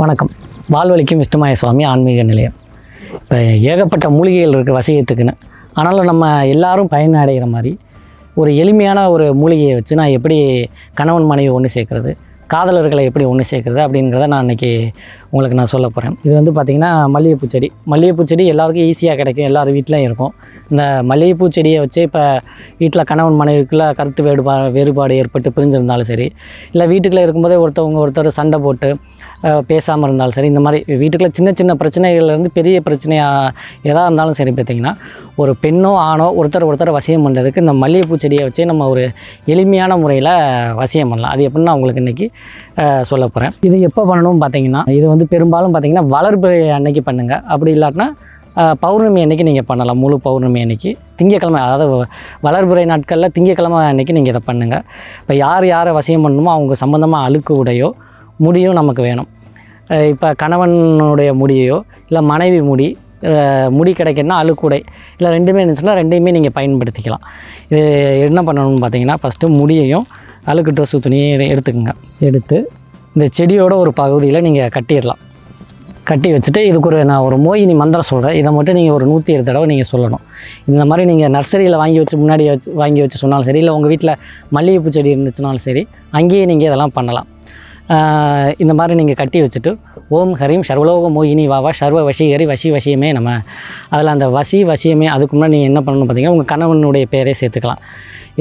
வணக்கம். வாழ்வழிக்கும் விஷ்ணுமாய சுவாமி ஆன்மீக நிலையம். இப்போ ஏகப்பட்ட மூலிகைகள் இருக்குது வசியத்துக்குன்னு. ஆனாலும் நம்ம எல்லாரும் பயனடைகிற மாதிரி ஒரு எளிமையான ஒரு மூலிகையை வச்சு நான் எப்படி கணவன் மனைவி ஒன்று சேர்க்குறது காதலர்களை எப்படி ஒன்று சேர்க்குறது அப்படிங்கிறத நான் இன்றைக்கி உங்களுக்கு நான் சொல்ல போகிறேன் இது வந்து பார்த்திங்கன்னா மல்லிகைப்பூ செடி. மல்லிகைப்பூ செடி எல்லாருக்கும் ஈஸியாக கிடைக்கும். எல்லார் வீட்டிலையும் இருக்கும். இந்த மல்லிகைப்பூ செடியை வச்சு இப்போ வீட்டில் கணவன் மனைவிக்குள்ளே கருத்து வேறுபா வேறுபாடு ஏற்பட்டு பிரிஞ்சிருந்தாலும் சரி இல்லை வீட்டுக்குள்ளே இருக்கும்போதே ஒருத்தவங்க ஒருத்தர் சண்டை போட்டு பேசாமல் இருந்தாலும் சரி இந்த மாதிரி வீட்டுக்குள்ளே சின்ன சின்ன பிரச்சனைகள்லேருந்து பெரிய பிரச்சனையாக எதாக இருந்தாலும் சரி பார்த்திங்கன்னா ஒரு பெண்ணோ ஆணோ ஒருத்தர் ஒருத்தர் வசியம் பண்ணுறதுக்கு இந்த மல்லிகைப்பூ செடியை வச்சே நம்ம ஒரு எளிமையான முறையில் வசியம் பண்ணலாம். அது எப்படின்னா உங்களுக்கு இன்றைக்கி சொல்ல போகிறேன் இது எப்போ பண்ணணும் பார்த்தீங்கன்னா இது வந்து பெரும்பாலும் பார்த்தீங்கன்னா வளர்ப்பு அன்னைக்கு பண்ணுங்கள் அப்படி இல்லாட்டினா பௌர்ணமி அன்னைக்கு நீங்கள் பண்ணலாம். முழு பௌர்ணமி அன்னைக்கு. திங்கக்கிழமை அதாவது வ- நாட்களில் திங்கக்கிழமை அன்னைக்கு நீங்கள் இதை பண்ணுங்கள் இப்போ யார் யாரை வசியம் பண்ணணுமோ அவங்க சம்மந்தமாக அழுக்கு உடையோ முடியும் நமக்கு வேணும். இப்போ கணவனுடைய முடியையோ இல்லை மனைவி முடி முடி கிடைக்கணும்னா அழுக்குடை இல்லை ரெண்டுமே இருந்துச்சுன்னா ரெண்டையுமே நீங்கள் பயன்படுத்திக்கலாம். இது என்ன பண்ணணும்னு பார்த்தீங்கன்னா ஃபஸ்ட்டு முடியையும் அழுக்கு ட்ரெஸ்ஸு துணியை எடுத்துக்கோங்க. எடுத்து இந்த செடியோட ஒரு பகுதியில் நீங்கள் கட்டிடலாம். கட்டி வச்சுட்டு இதுக்கு ஒரு நான் ஒரு மோகினி மந்திரம் சொல்கிறேன் இதை மட்டும் நீங்கள் ஒரு நூற்றி ஏழு தடவை நீங்கள் சொல்லணும். இந்த மாதிரி நீங்கள் நர்சரியில் வாங்கி வச்சு முன்னாடி வச்சு வாங்கி வச்சு சொன்னாலும் சரி இல்லை உங்கள் வீட்டில் மல்லிகைப்பூ செடி இருந்துச்சுனாலும் சரி அங்கேயே நீங்கள் இதெல்லாம் பண்ணலாம். இந்த மாதிரி நீங்கள் கட்டி வச்சுட்டு ஓம் ஹரீம் சர்வலோக மோகினி வாவா சர்வ வசீகரி வசி வசியமே நம்ம அதில் அந்த வசி வசியமே அதுக்கு முன்னாடி நீங்கள் என்ன பண்ணணும் பார்த்தீங்கன்னா உங்கள் கணவனுடைய பேரே சேர்த்துக்கலாம்.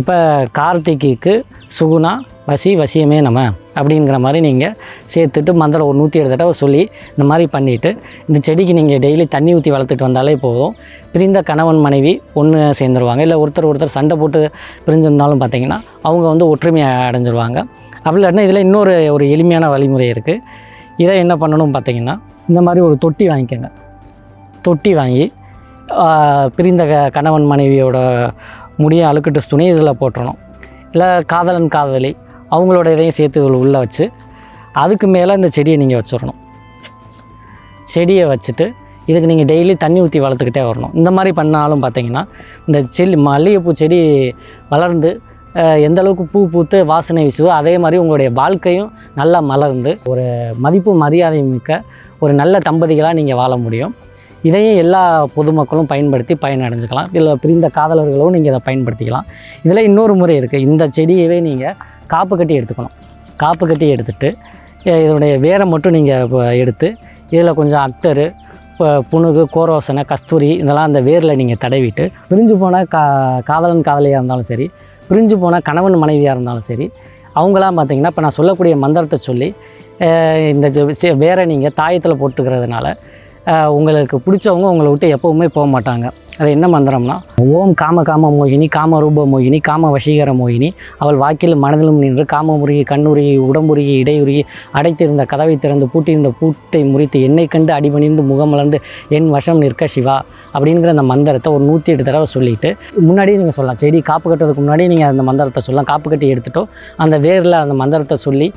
இப்போ கார்த்திகைக்கு சுகுணா வசி வசியமே நம்ம அப்படிங்கிற மாதிரி நீங்கள் சேர்த்துட்டு மந்திரம் ஒரு நூற்றி ஏழு தடவை சொல்லி இந்த மாதிரி பண்ணிவிட்டு இந்த செடிக்கு நீங்கள் டெய்லி தண்ணி ஊற்றி வளர்த்துட்டு வந்தாலே போதும். பிரிந்த கணவன் மனைவி ஒன்று சேர்ந்துருவாங்க. இல்லை ஒருத்தர் ஒருத்தர் சண்டை போட்டு பிரிஞ்சிருந்தாலும் பார்த்தீங்கன்னா அவங்க வந்து ஒற்றுமையை அடைஞ்சிருவாங்க. அப்படி இல்லைன்னா இதில் இன்னொரு ஒரு எளிமையான வழிமுறை இருக்குது இதை என்ன பண்ணணும் பார்த்தீங்கன்னா இந்த மாதிரி ஒரு தொட்டி வாங்கிக்கோங்க. தொட்டி வாங்கி பிரிந்த க கணவன் மனைவியோட முடிய அழுக்கட்டு துணி இதில் போட்டுடணும் இல்லை காதலன் காதலி அவங்களோட இதையும் சேர்த்து உள்ளே வச்சு அதுக்கு மேலே இந்த செடியை நீங்கள் வச்சிடணும். செடியை வச்சுட்டு இதுக்கு நீங்கள் டெய்லி தண்ணி ஊற்றி வளர்த்துக்கிட்டே வரணும். இந்த மாதிரி பண்ணாலும் பார்த்தீங்கன்னா இந்த செல்லி மல்லிகைப்பூ செடி வளர்ந்து எந்த அளவுக்கு பூ பூத்து வாசனை வீசுதோ அதே மாதிரி உங்களுடைய வாழ்க்கையும் நல்லா மலர்ந்து ஒரு மதிப்பு மரியாதை மிக்க ஒரு நல்ல தம்பதிகளாக நீங்கள் வாழ முடியும். இதையும் எல்லா பொதுமக்களும் பயன்படுத்தி பயனடைஞ்சுக்கலாம். இல்லை பிரிந்த காதலர்களும் நீங்கள் இதை பயன்படுத்திக்கலாம். இதில் இன்னொரு முறை இருக்குது. இந்த செடியவே நீங்கள் காப்பு கட்டி எடுத்துக்கணும் காப்பு கட்டி எடுத்துட்டு இதனுடைய வேரை மட்டும் நீங்கள் எடுத்து இதில் கொஞ்சம் அக்டரு புணுகு கோரோசனை கஸ்தூரி இதெல்லாம் அந்த வேரில் நீங்கள் தடவிட்டு பிரிஞ்சு போன கா காதலன் காதலியாக இருந்தாலும் சரி பிரிஞ்சு போன கணவன் மனைவியாக இருந்தாலும் சரி அவங்களாம் பார்த்தீங்கன்னா இப்போ நான் சொல்லக்கூடிய மந்திரத்தை சொல்லி இந்த வேற நீங்கள் தாயத்தில் போட்டுக்கிறதுனால உங்களுக்கு பிடிச்சவங்க உங்களை விட்டு எப்போவுமே போக மாட்டாங்க. அது என்ன மந்திரம்னா ஓம் காம காம மோகினி காம ரூப மோகினி காம வசீகர மோகினி. அவள் வாக்கில் மனதிலும் நின்று காமமுருகி கண்ணுருகி உடம்புருகி இடையுருகி அடைத்திருந்த கதவை திறந்து பூட்டியிருந்த பூட்டை முறித்து என்னை கண்டு அடிபணிந்து முகமலர்ந்து என் வசம் நிற்க சிவா அப்படிங்கிற அந்த மந்திரத்தை ஒரு நூற்றி எட்டு தடவை சொல்லிட்டு முன்னாடியே நீங்கள் சொல்லலாம். செடி காப்பு கட்டுறதுக்கு முன்னாடி நீங்கள் அந்த மந்திரத்தை சொல்லலாம். காப்பு கட்டி எடுத்துட்டோ அந்த வேரில் அந்த மந்திரத்தை சொல்லி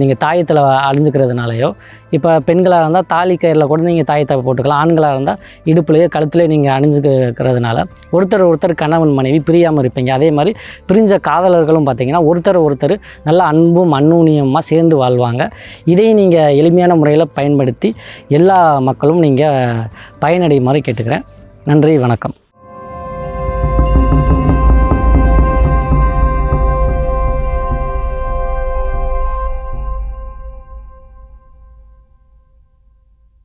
நீங்கள் தாயத்தில் அழிஞ்சுக்கிறதுனாலையோ இப்போ பெண்களாக இருந்தால் தாலி கயிறில் கூட நீங்கள் தாயத்தை போட்டுக்கலாம். ஆண்களாக இருந்தால் இடுப்புலையோ கழுத்துலையோ நீங்கள் அணிஞ்சுக்கிறதுனால ஒருத்தர் ஒருத்தர் கணவன் மனைவி பிரியாமல் இருப்பீங்க. அதே மாதிரி பிரிஞ்ச காதலர்களும் பார்த்தீங்கன்னா ஒருத்தர் ஒருத்தர் நல்ல அன்பும் அன்னூனியமாக சேர்ந்து வாழ்வாங்க. இதை நீங்கள் எளிமையான முறையில் பயன்படுத்தி எல்லா மக்களும் நீங்கள் பயனடையுமாறு கேட்டுக்கிறேன். நன்றி வணக்கம்.